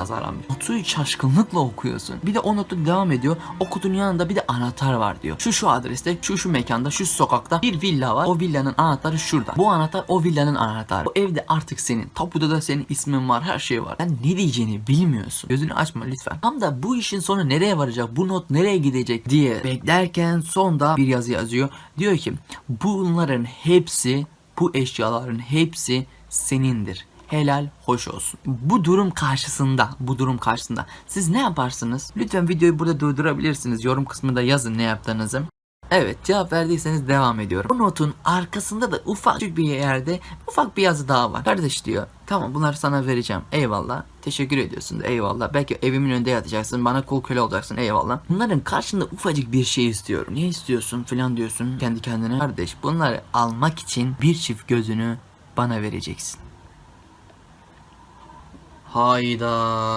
nazaran. Notu şaşkınlıkla okuyorsun. Bir de o notu devam ediyor. O kutunun yanında bir de anahtar var diyor. Şu şu adreste, şu şu mekanda, şu sokakta bir villa var. O villanın anahtarı şurada. Bu anahtar o villanın anahtarı. O evde artık senin. Tapuda da senin ismin var, her şey var. Sen ne diyeceğini bilmiyorsun. Gözünü açma lütfen. Tam da bu işin sonu nereye varacak? Bu not nereye gidecek diye beklerken sonda bir yazı yazıyor. Diyor ki bunların hepsi bu eşyaların hepsi senindir. Helal hoş olsun. Bu durum karşısında, bu durum karşısında siz ne yaparsınız? Lütfen videoyu burada durdurabilirsiniz. Yorum kısmında yazın ne yaptığınızı. Evet cevap verdiyseniz devam ediyorum. Bu notun arkasında da ufak bir yerde ufak bir yazı daha var. Kardeş diyor tamam bunları sana vereceğim eyvallah. Teşekkür ediyorsun eyvallah. Belki evimin önünde yatacaksın bana kul köle olacaksın eyvallah. Bunların karşında ufacık bir şey istiyorum. Ne istiyorsun filan diyorsun kendi kendine. Kardeş bunları almak için bir çift gözünü bana vereceksin. 可的。